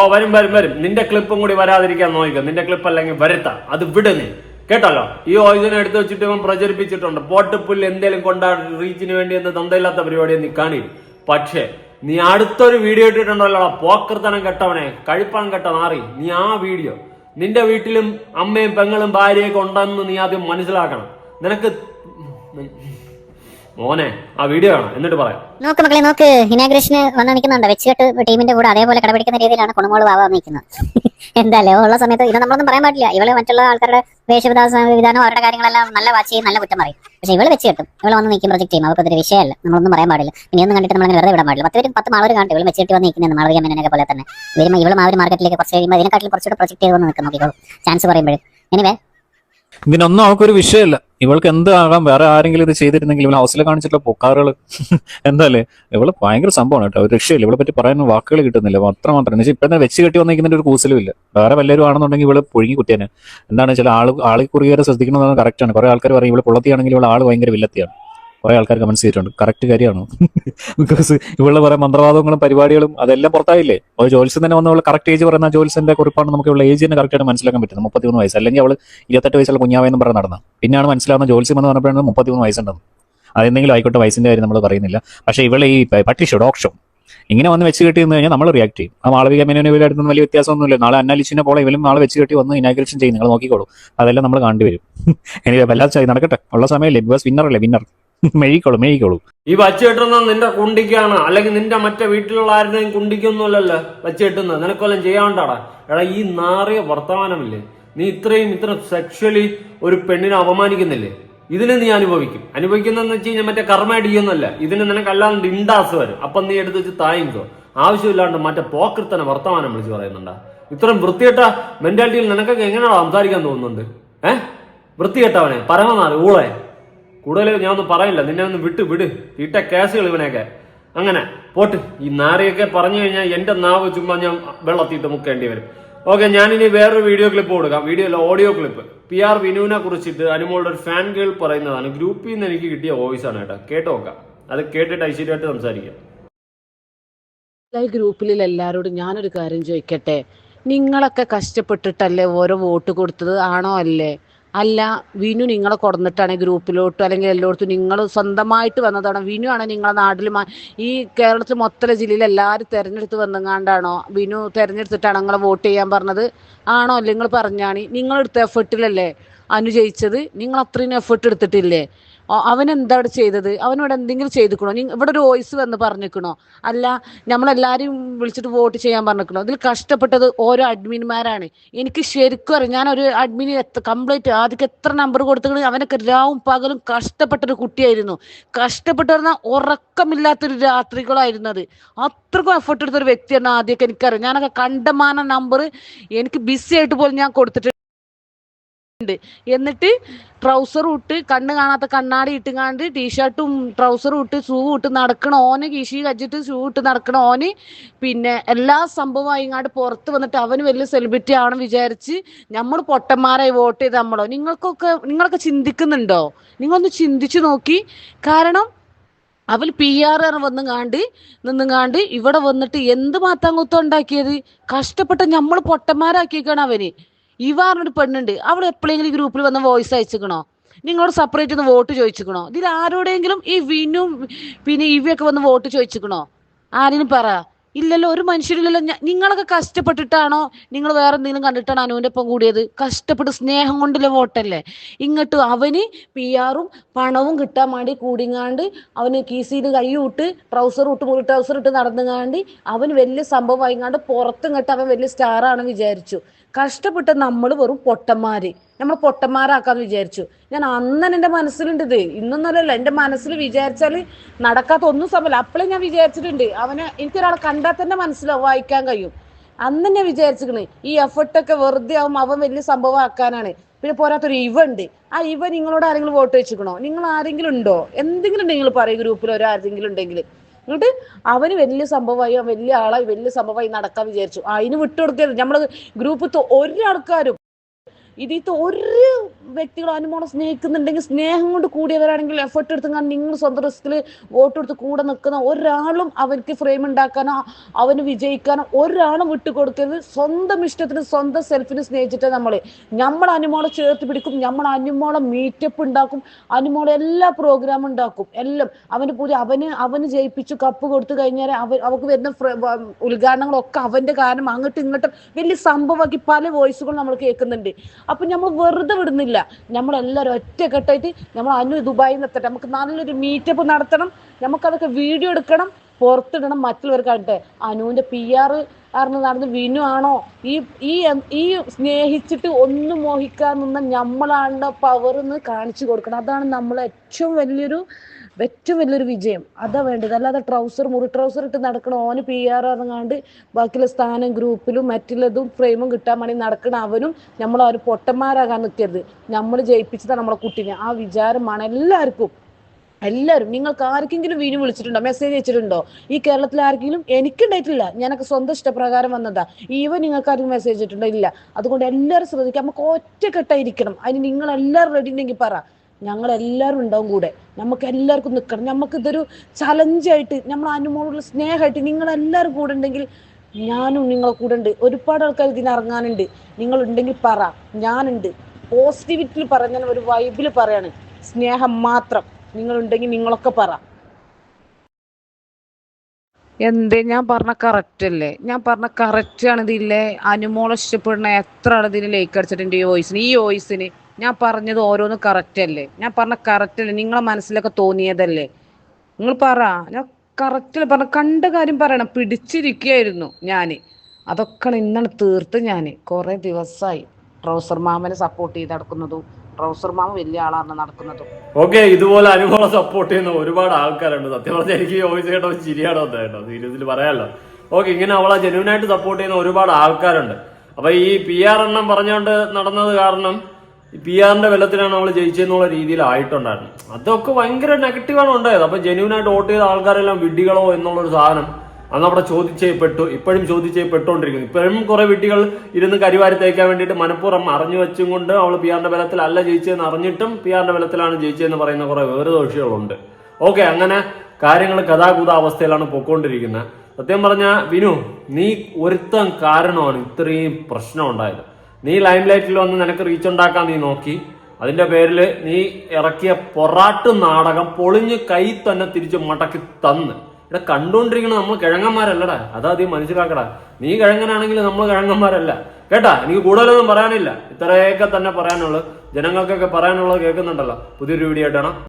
ഓ വരും വരും വരും. നിന്റെ ക്ലിപ്പും കൂടി വരാതിരിക്കാൻ നോക്കുക നിന്റെ ക്ലിപ്പ് അല്ലെങ്കിൽ വരുത്താം. അത് വിടുന്നേ കേട്ടല്ലോ? ഈ ഓയിസിനെ എടുത്ത് വെച്ചിട്ട് ഇവൻ പ്രചരിപ്പിച്ചിട്ടുണ്ട്. പോട്ടുപുല്ല് എന്തേലും കൊണ്ടാ റീച്ചിന് വേണ്ടി എന്ന് തന്തയില്ലാത്ത പരിപാടി നീ കാണി പക്ഷേ നീ അടുത്തൊരു വീഡിയോ ഇട്ടിട്ടുണ്ടല്ലോ പോക്കർത്തനം കെട്ടവനെ കഴിപ്പാൻ കെട്ട നാറി. നീ ആ വീഡിയോ നിന്റെ വീട്ടിലും അമ്മയും പെങ്ങളും ഭാര്യയൊക്കെ ഉണ്ടെന്ന് നീ ആദ്യം മനസ്സിലാക്കണം. നിനക്ക് മോനെ ആ വീഡിയോ കാണാം. എന്നിട്ട് പറയാം. നോക്ക് മക്കളെ നോക്ക്. ഇനാഗ്രേഷന് വന്ന് നിൽക്കുന്നുണ്ട്. വെച്ചിട്ട് ടീമിന്റെ കൂടെ അതേപോലെ കടപിടിക്കുന്ന രീതിയിലാണ് കുണുമോൾ വാവാ നിൽക്കുന്നത് എന്തായാലും ഉള്ള സമയത്ത് ഇത് നമ്മളൊന്നും പറയാൻ പാടില്ല. ഇവൾ മറ്റുള്ള ആൾക്കാരുടെ വേഷവിധാ വിധാനം അവരുടെ കാര്യങ്ങളെല്ലാം നല്ല വാച്ച് ചെയ്യും നല്ല കുറ്റം പറയും. പക്ഷെ ഇവൾ വെച്ച് കെട്ടും. ഇവൾ വന്ന് നിൽക്കും പ്രൊജക്ട് ചെയ്യും അവർക്ക് അതൊരു വിഷയമല്ല. നമ്മളൊന്നും പറയാൻ പാടില്ല. ഇനി ഒന്നും കണ്ടിട്ട് നമ്മൾ വെറുതെ വിടാൻ പാടില്ല. പത്ത് പേരും പത്ത് മാളവർ കാണട്ടെ. ഇവൾ വെച്ചിട്ട് വന്ന് നിൽക്കുന്നത് മാളവിക മേനൊക്കെ പോലെ തന്നെ. വരുമ്പോൾ ഇവളും ആ മാർക്കറ്റിലേക്ക് കുറച്ച് കഴിയുമ്പോൾ ഇതിനെക്കാട്ടിലും കുറച്ചുകൂടെ പ്രൊജക്ട് ചെയ്ത് വന്ന് നിൽക്കും നോക്കിക്കോളൂ. ചാൻസ് പറയുമ്പോഴും എനിവേ ഇതിനൊന്നും അവൾക്കൊരു വിഷയമല്ല. ഇവൾക്ക് എന്ത് ആകാം വേറെ ആരെങ്കിലും ഇത് ചെയ്തിരുന്നെങ്കിൽ ഇവൾ ഹൗസിലെ കാണിച്ചിട്ടുള്ള പൊക്കാറുകൾ എന്തായാലും ഇവൾ ഭയങ്കര സംഭവമാണ് കേട്ടോ. ഒരു രക്ഷയില്ല. ഇവളെ പറ്റി പറയാൻ വാക്കുകൾ കിട്ടുന്നില്ല. അത്ര മാത്രം എന്ന് വെച്ചാൽ ഇപ്പം വെച്ച് കെട്ടി വന്നിരിക്കുന്നതിന്റെ ഒരു കൂസലും ഇല്ല. വേറെ വല്ലവരും ആണെന്നുണ്ടെങ്കിൽ ഇവൾ പുഴുങ്ങി കുട്ടിയാണ് എന്താണ് ചില ആൾ ആളെ കുറിയേറെ കറക്റ്റ് കറക്റ്റാണ് കുറെ ആൾക്കാർ പറയും ഇവൾ പൊള്ളത്തിയാണെങ്കിൽ ഇവൾ ആൾ ഭയങ്കര വില്ലത്തിയാണ്. കുറെ ആൾക്കാർ കമന്റ്സ് ചെയ്തിട്ടുണ്ട്. കറക്റ്റ് കാര്യമാണ്? ബിക്കോസ് ഇവിടെ കുറെ മന്ത്രവാദങ്ങളും പരിപാടികളും അതെല്ലാം പുറത്തായില്ലേ? ഒരു ജോൽസൻ തന്നെ വന്ന കറക്റ്റ് ഏജ് പറയുന്ന ജോൽസന്റെ കുറിപ്പാണ് നമുക്ക് ഇവിടെ ഏജ് തന്നെ കറക്റ്റ് ആയിട്ട് മനസ്സിലാക്കാൻ പറ്റുന്നത്. മുപ്പത്തിമൂന്ന് വയസ്സ്. അല്ലെങ്കിൽ അവൾ ഇരുപത്തെട്ട് വയസ്സുള്ള കുഞ്ഞാവെന്ന് പറഞ്ഞ് നടന്ന പിന്നെയാണ് മനസ്സിലാവുന്ന ജോൽസ്യം എന്ന് പറഞ്ഞപ്പോഴാണ് മുപ്പത്തിമൂന്ന് വയസ്സുണ്ടെന്ന്. അതെന്തെങ്കിലും ആയിക്കോട്ടെ വയസ്സിന്റെ കാര്യം നമ്മൾ പറയുന്നില്ല. പക്ഷേ ഇവളെ ഈ പട്ടിഷോ ഡോക്ഷോ ഇങ്ങനെ വന്ന് വെച്ച് കെട്ടി നിന്ന് കഴിഞ്ഞാൽ നമ്മൾ റിയാക്ട് ചെയ്യും. ആ മാളവിക മേനോനെ ഇവരുടെ വലിയ വ്യത്യാസമൊന്നുമില്ല. നാളെ അന്നാലിച്ചിനെ പോലെ ഇവലും നാളെ വെച്ച് കെട്ടി വന്ന് ഇനാഗ്രേഷൻ ചെയ്യും. നിങ്ങൾ നോക്കിക്കോളൂ. അതെല്ലാം നമ്മൾ കണ്ടുവരും. എനിക്ക് വല്ലാതെ നടക്കട്ടെ. ഉള്ള സമയമല്ലേ. ബിക്കോസ് വിന്നറല്ലേ വിന്നർ മെഴിക്കോളൂ മെഴിക്കോളൂ ഈ വച്ചുകെട്ടുന്നത് നിന്റെ കുണ്ടിക്കാണ്. അല്ലെങ്കിൽ നിന്റെ മറ്റേ വീട്ടിലുള്ള ആരുടെയും കുണ്ടിക്കൊന്നുമല്ലല്ലോ വച്ചുകെട്ടുന്നത് നിനക്കൊല്ലം ചെയ്യാണ്ടാടാ എടാ ഈ നാറിയ വർത്തമാനമില്ലേ? നീ ഇത്രയും ഇത്ര സെക്ഷലി ഒരു പെണ്ണിനെ അപമാനിക്കുന്നില്ലേ? ഇതിനെ നീ അനുഭവിക്കും. അനുഭവിക്കുന്നതെന്ന് വെച്ച് കഴിഞ്ഞാൽ മറ്റേ കർമ്മയടിയൊന്നുമല്ല ഇതിന് നിനക്ക് അല്ലാണ്ട് ഇണ്ടാസ് വരും. അപ്പം നീ എടുത്ത് വെച്ച് തായിക്കോ ആവശ്യമില്ലാണ്ട് മറ്റേ പോക്കൃത്തനെ വർത്തമാനം വിളിച്ച് പറയുന്നുണ്ടാ. ഇത്രയും വൃത്തികെട്ട മെന്റാലിറ്റിയിൽ നിനക്കൊക്കെ എങ്ങനെയാണോ സംസാരിക്കാൻ തോന്നുന്നുണ്ട്? ഏഹ് വൃത്തികെട്ടവനെ പരമനാഥ് ഊളെ കൂടുതൽ ഞാൻ ഒന്നും പറയില്ല. നിന്നെ ഒന്ന് വിട്ട് വിട്. ഇട്ട കേസുകൾ ഇവനെയൊക്കെ. അങ്ങനെ പോട്ട്. ഈ നാരയൊക്കെ പറഞ്ഞു കഴിഞ്ഞാൽ എന്റെ നാവ് ചുമ്മാ ഞാൻ വെള്ളത്തിയിട്ട് മുക്കേണ്ടി വരും. ഓക്കെ ഞാനിനി വേറൊരു വീഡിയോ ക്ലിപ്പ് കൊടുക്കാം. വീഡിയോ അല്ല ഓഡിയോ ക്ലിപ്പ് പി ആർ വിനുവിനെ കുറിച്ചിട്ട് അനുമോളുടെ ഒരു ഫാൻ ഗേൾ പറയുന്നതാണ്. ഗ്രൂപ്പിൽ നിന്ന് എനിക്ക് കിട്ടിയ വോയിസ് ആണ് കേട്ടോ. കേട്ട് നോക്കാം അത് കേട്ടിട്ട് ഐശ്വര്യമായിട്ട് സംസാരിക്കാം. ഈ ഗ്രൂപ്പിൽ എല്ലാവരോടും ഞാനൊരു കാര്യം ചോദിക്കട്ടെ? നിങ്ങളൊക്കെ കഷ്ടപ്പെട്ടിട്ടല്ലേ ഓരോ വോട്ട് കൊടുത്തത്? ആണോ അല്ലേ? അല്ല വിനു നിങ്ങളെ കൊടുന്നിട്ടാണ് ഗ്രൂപ്പിലോട്ട് അല്ലെങ്കിൽ എല്ലായിടത്തും നിങ്ങൾ സ്വന്തമായിട്ട് വന്നതാണോ. വിനു ആണ് നിങ്ങളെ നാട്ടിൽ ഈ കേരളത്തിൽ മൊത്തം ജില്ലയിൽ എല്ലാവരും തിരഞ്ഞെടുത്ത് വന്നങ്ങാണ്ടാണോ? വിനു തിരഞ്ഞെടുത്തിട്ടാണ് നിങ്ങളെ വോട്ട് ചെയ്യാൻ പറഞ്ഞത്? ആണോ? നിങ്ങൾ പറഞ്ഞാണ്? നിങ്ങളെടുത്ത എഫേർട്ടിലല്ലേ അനുജയിച്ചത് നിങ്ങൾ അത്രയും എഫേർട്ട് എടുത്തിട്ടില്ലേ? അവൻ എന്താണ് ചെയ്തത്? അവനോട് എന്തെങ്കിലും ചെയ്തിക്കണോ? ഇവിടെ ഒരു വോയിസ് വന്ന് പറഞ്ഞിക്കണോ? അല്ല നമ്മളെല്ലാവരും വിളിച്ചിട്ട് വോട്ട് ചെയ്യാൻ പറഞ്ഞിക്കണോ? ഇതിൽ കഷ്ടപ്പെട്ടത് ഓരോ അഡ്മിന്മാരാണ് എനിക്ക് ശരിക്കും അറിയാം ഞാൻ ഒരു അഡ്മിന് കംപ്ലീറ്റ് ആദ്യം എത്ര നമ്പർ കൊടുത്തിട്ട് അവനൊക്കെ രാവും പകലും കഷ്ടപ്പെട്ടൊരു കുട്ടിയായിരുന്നു. കഷ്ടപ്പെട്ട് പറഞ്ഞാൽ ഉറക്കമില്ലാത്തൊരു രാത്രികളായിരുന്നു അത് അത്രക്കും എഫർട്ട് എടുത്തൊരു വ്യക്തിയാണ് ആദ്യമൊക്കെ എനിക്കറിയാം. ഞാനൊക്കെ കണ്ടമാന നമ്പർ എനിക്ക് ബിസി ആയിട്ട് പോലും ഞാൻ കൊടുത്തിട്ട് ഉണ്ട്. എന്നിട്ട് ട്രൗസർ ഇട്ട് കണ്ണ് കാണാത്ത കണ്ണാടി ഇട്ടുകാണ്ട് ടീഷർട്ടും ട്രൗസറും ഇട്ട് ഷൂ ഇട്ട് നടക്കണ ഓന് കീശി കച്ചിട്ട് ഷൂ ഇട്ട് നടക്കണ ഓന് പിന്നെ എല്ലാ സംഭവം ആയിങ്ങാണ്ട് പുറത്ത് വന്നിട്ട് അവന് വലിയ സെലിബ്രിറ്റി ആണെന്ന് വിചാരിച്ച് നമ്മൾ പൊട്ടന്മാരായി വോട്ട് ചെയ്ത് നമ്മളോ? നിങ്ങൾക്കൊക്കെ നിങ്ങളൊക്കെ ചിന്തിക്കുന്നുണ്ടോ? നിങ്ങളൊന്ന് ചിന്തിച്ചു നോക്കി. കാരണം അവൽ പി ആർ വന്നും കാണ്ട് നിന്നും കാണ്ട് ഇവിടെ വന്നിട്ട് എന്ത് മാത്താങ്കുത്തം ഉണ്ടാക്കിയത്? കഷ്ടപ്പെട്ട നമ്മൾ പൊട്ടന്മാരാക്കിയേക്കാണ് അവന് പറഞ്ഞൊരു പെണ്ണുണ്ട്. അവൾ എപ്പോഴെങ്കിലും ഗ്രൂപ്പിൽ വന്ന് വോയിസ് അയച്ചിക്കണോ? നിങ്ങളോട് സെപ്പറേറ്റ് ഒന്ന് വോട്ട് ചോദിച്ചിക്കണോ? ഇതിൽ ആരോടെങ്കിലും ഈ വിനും പിന്നെ ഇവയൊക്കെ വന്ന് വോട്ട് ചോദിച്ചിക്കണോ? ആരെങ്കിലും പറ. ഇല്ലല്ലോ ഒരു മനുഷ്യരില്ലല്ലോ. നിങ്ങളൊക്കെ കഷ്ടപ്പെട്ടിട്ടാണോ? നിങ്ങൾ വേറെ എന്തെങ്കിലും കണ്ടിട്ടാണ് അനുവിന്റെ ഒപ്പം കൂടിയത്? കഷ്ടപ്പെട്ട് സ്നേഹം കൊണ്ടുള്ള വോട്ടല്ലേ? ഇങ്ങോട്ട് അവന് പി ആറും പണവും കിട്ടാൻ വേണ്ടി കൂടിങ്ങാണ്ട് അവന് കീസിയിൽ കൈ വിട്ട് ട്രൗസർ ഇട്ട് മുറി ട്രൗസർ ഇട്ട് നടന്നുങ്ങാണ്ട് അവന് വലിയ സംഭവം ആയിങ്ങാണ്ട് പുറത്തിങ്ങോട്ട് അവൻ വലിയ സ്റ്റാറാണെന്ന് വിചാരിച്ചു. കഷ്ടപ്പെട്ട് നമ്മൾ വെറും പൊട്ടന്മാര്. നമ്മൾ പൊട്ടന്മാരാക്കാന്ന് വിചാരിച്ചു. ഞാൻ അന്നൻ എന്റെ മനസ്സിലുണ്ട് ഇത്. ഇന്നൊന്നല്ലല്ലോ എന്റെ മനസ്സിൽ വിചാരിച്ചാൽ നടക്കാത്ത ഒന്നും സമയമില്ല അപ്പോഴേ ഞാൻ വിചാരിച്ചിട്ടുണ്ട് അവനെ എനിക്കൊരാളെ കണ്ടാൽ തന്നെ മനസ്സിലാവും വായിക്കാൻ കഴിയും. അന്ന് ഞാൻ വിചാരിച്ചിരിക്കണേ ഈ എഫർട്ടൊക്കെ വെറുതെ ആവും അവൻ വലിയ സംഭവം ആക്കാനാണ് പിന്നെ പോരാത്തൊരു ഇവ ഉണ്ട് ആ ഇവ നിങ്ങളോട് ആരെങ്കിലും വോട്ട് വെച്ചിക്കണോ? നിങ്ങൾ ആരെങ്കിലും ഉണ്ടോ? എന്തെങ്കിലും ഉണ്ടെങ്കിൽ പറയും ഗ്രൂപ്പിൽ ഒരാരെങ്കിലും ഉണ്ടെങ്കിൽ. എന്നിട്ട് അവന് വലിയ സംഭവമായി വലിയ ആളായി വലിയ സംഭവമായി നടക്കാൻ വിചാരിച്ചു. അതിന് വിട്ടുകൊടുക്കരുത്. നമ്മൾ ഗ്രൂപ്പ് ഒരാൾക്കാരും ഇതിത്തെ ഒരു വ്യക്തികൾ അനുമോളെ സ്നേഹിക്കുന്നുണ്ടെങ്കിൽ സ്നേഹം കൊണ്ട് കൂടിയവരാണെങ്കിൽ എഫർട്ട് എടുത്ത് കാണാൻ നിങ്ങൾ സ്വന്തം റിസ്കിൽ വോട്ട് എടുത്ത് കൂടെ നിൽക്കുന്ന ഒരാളും അവർക്ക് ഫ്രെയിം ഉണ്ടാക്കാനോ അവന് വിജയിക്കാനോ ഒരാളും വിട്ടുകൊടുക്കരുത് സ്വന്തം ഇഷ്ടത്തിന് സ്വന്തം സെൽഫിനെ സ്നേഹിച്ചിട്ട് നമ്മൾ നമ്മൾ അനുമോളെ ചേർത്ത് പിടിക്കും. നമ്മൾ അനുമോളെ മീറ്റപ്പ് ഉണ്ടാക്കും. അനുമോളെ എല്ലാ പ്രോഗ്രാം ഉണ്ടാക്കും. എല്ലാം. അവന് പുതിയ അവന് അവന് ജയിപ്പിച്ചു കപ്പ് കൊടുത്തു കഴിഞ്ഞാൽ അവ അവർക്ക് വരുന്ന ഉദ്ഘാടനങ്ങളൊക്കെ അവന്റെ കാരണം. അങ്ങോട്ടും ഇങ്ങോട്ടും വലിയ സംഭവമാക്കി പല വോയിസുകൾ നമ്മൾ കേൾക്കുന്നുണ്ട്. അപ്പൊ നമ്മൾ വെറുതെ വിടുന്നില്ല. നമ്മളെല്ലാവരും ഒറ്റക്കെട്ടായിട്ട് നമ്മൾ അനു ദുബായിൽ നിന്ന് എത്തട്ടെ. നമുക്ക് നല്ലൊരു മീറ്റപ്പ് നടത്തണം. നമുക്കതൊക്കെ വീഡിയോ എടുക്കണം. പുറത്തിടണം മറ്റുള്ളവർ കണ്ടേ അനുവിന്റെ പി ആർ ആർന്ന് നടന്ന് വിനു ആണോ? ഈ ഈ ഈ സ്നേഹിച്ചിട്ട് ഒന്നും മോഹിക്കാൻ നിന്ന നമ്മളാണ് പവർ എന്ന് കാണിച്ചു കൊടുക്കണം. അതാണ് നമ്മൾ ഏറ്റവും വലിയൊരു ഏറ്റവും വലിയൊരു വിജയം. അതാ വേണ്ടത്. അല്ലാതെ ട്രൗസർ മുറി ട്രൗസർ ഇട്ട് നടക്കണ ഓന് പി ആർ ഇറങ്ങാണ്ട് ബാക്കിയുള്ള സ്ഥാനം ഗ്രൂപ്പിലും മറ്റുള്ളതും ഫ്രെയിമും കിട്ടാൻ വേണ്ടി നടക്കണ അവനും നമ്മൾ അവർ പൊട്ടന്മാരാകാൻ നിൽക്കരുത് നമ്മൾ ജയിപ്പിച്ചതാണ് നമ്മളെ കുട്ടീനെ. ആ വിചാരമാണ് എല്ലാവർക്കും. എല്ലാവരും. നിങ്ങൾക്ക് ആർക്കെങ്കിലും വീണ് വിളിച്ചിട്ടുണ്ടോ? മെസ്സേജ് അയച്ചിട്ടുണ്ടോ? ഈ കേരളത്തിൽ ആർക്കെങ്കിലും എനിക്കുണ്ടായിട്ടില്ല ഞാനൊക്കെ സ്വന്തം ഇഷ്ടപ്രകാരം വന്നതാ. ഈവൻ നിങ്ങൾക്ക് ആർക്കും മെസ്സേജ് ഇട്ടിട്ടുണ്ടോ ഇല്ല. അതുകൊണ്ട് എല്ലാവരും ശ്രദ്ധിക്കുക. നമുക്ക് ഒറ്റക്കെട്ടായിരിക്കണം. അതിന് നിങ്ങൾ എല്ലാവരും റെഡി ഉണ്ടെങ്കിൽ പറ. ഞങ്ങൾ എല്ലാവരും ഉണ്ടാവും കൂടെ. നമുക്ക് എല്ലാവർക്കും നിൽക്കണം നമുക്ക് ഇതൊരു ചലഞ്ചായിട്ട് നമ്മൾ അനുമോളുള്ള സ്നേഹമായിട്ട് നിങ്ങൾ എല്ലാവരും കൂടെ ഉണ്ടെങ്കിൽ ഞാനും നിങ്ങളെ കൂടെ ഉണ്ട്. ഒരുപാട് ആൾക്കാർ ഇതിന് ഇറങ്ങാനുണ്ട്. നിങ്ങൾ ഉണ്ടെങ്കിൽ പറ. ഞാനുണ്ട്. പോസിറ്റിവിറ്റിയിൽ പറഞ്ഞ ഒരു വൈബിൽ പറയാണ്. സ്നേഹം മാത്രം. നിങ്ങളുണ്ടെങ്കിൽ നിങ്ങളൊക്കെ പറ. എന്തേ? ഞാൻ പറഞ്ഞ കറക്റ്റ് അല്ലേ? ഞാൻ പറഞ്ഞ കറക്റ്റ് ആണ് ഇതില്ലേ അനുമോളിഷ്ടപ്പെടുന്ന എത്ര ആണ് ഇതിന് ലൈക്ക് അടിച്ചിട്ടുണ്ട് ഈ വോയിസിന് ഈ വോയിസിന് ഞാൻ പറഞ്ഞത് ഓരോന്ന് കറക്റ്റ് അല്ലേ? ഞാൻ പറഞ്ഞ കറക്റ്റ് അല്ലേ? നിങ്ങളെ മനസ്സിലൊക്കെ തോന്നിയതല്ലേ? നിങ്ങൾ പറ. ഞാൻ കറക്റ്റ് പറഞ്ഞ കണ്ട കാര്യം പറയണം. പിടിച്ചിരിക്കുകയായിരുന്നു ഞാൻ അതൊക്കെ ഇന്നാണ് തീർത്ത് ഞാൻ കുറേ ദിവസമായി ട്രൗസർ മാമനെ സപ്പോർട്ട് ചെയ്ത് നടക്കുന്നതും ട്രൗസർ മാമ വലിയ ആളാണ് നടക്കുന്നതും. ഓക്കെ ഇതുപോലെ അനുഭവം സപ്പോർട്ട് ചെയ്യുന്ന ഒരുപാട് ആൾക്കാരുണ്ട്. സത്യം പറഞ്ഞാൽ എനിക്ക് വോയിസ് കേട്ടോ. ശരിയാണോ സീരിയസിൽ പറയാലോ. ഓക്കെ ഇങ്ങനെ അവളെ ജെന്യൂനായിട്ട് സപ്പോർട്ട് ചെയ്യുന്ന ഒരുപാട് ആൾക്കാരുണ്ട്. അപ്പൊ ഈ പി ആർ എണ്ണം പറഞ്ഞുകൊണ്ട് നടന്നത് കാരണം പി ആറിന്റെ ബലത്തിലാണ് നമ്മൾ ജയിച്ചെന്നുള്ള രീതിയിലായിട്ടുണ്ടായിരുന്നു. അതൊക്കെ ഭയങ്കര നെഗറ്റീവാണ് ഉണ്ടായത്. അപ്പൊ ജെന്യൂൻ ആയിട്ട് വോട്ട് ചെയ്ത ആൾക്കാരെല്ലാം വിഡ്ഢികളോ എന്നുള്ളൊരു സാധനം അന്ന് അവിടെ പെട്ടു ഇപ്പോഴും പെട്ടുകൊണ്ടിരിക്കുന്നു ഇപ്പോഴും കുറെ വിട്ടികൾ ഇരുന്ന് കരിവാരി തേക്കാൻ വേണ്ടിയിട്ട് മനഃപൂർവം അറിഞ്ഞു വെച്ചും കൊണ്ട് അവൾ പി ആറിന്റെ ബലത്തിൽ അല്ല ജയിച്ചതെന്ന് അറിഞ്ഞിട്ടും പി ആറിന്റെ ബലത്തിലാണ് ജയിച്ചതെന്ന് പറയുന്ന കുറെ വേറെ ദോഷികളുണ്ട് ഓക്കെ അങ്ങനെ കാര്യങ്ങൾ കഥാകൂത അവസ്ഥയിലാണ് പൊക്കോണ്ടിരിക്കുന്നത് സത്യം പറഞ്ഞ വിനു നീ ഒരുത്തം കാരണമാണ് ഇത്രയും പ്രശ്നം ഉണ്ടായത്. നീ ലൈം ലൈറ്റിൽ വന്ന് നിനക്ക് റീച്ച് ഉണ്ടാക്കാൻ നീ നോക്കി. അതിന്റെ പേരിൽ നീ ഇറക്കിയ പൊറാട്ട് നാടകം പൊളിഞ്ഞ് കൈ തന്നെ തിരിച്ച് മടക്കി തന്ന്. ഇവിടെ കണ്ടുകൊണ്ടിരിക്കുന്നത് നമ്മൾ കിഴങ്ങന്മാരല്ലടാ. അതാ നീ മനസ്സിലാക്കടാ. നീ കിഴങ്ങനാണെങ്കിൽ നമ്മൾ കിഴങ്ങന്മാരല്ല. കേട്ടാ എനിക്ക് കൂടുതലൊന്നും പറയാനില്ല. ഇത്രയൊക്കെ തന്നെ പറയാനുള്ളൂ. ജനങ്ങൾക്കൊക്കെ പറയാനുള്ളത് കേൾക്കുന്നുണ്ടല്ലോ. പുതിയൊരു വീഡിയോ ആയിട്ടാണ്.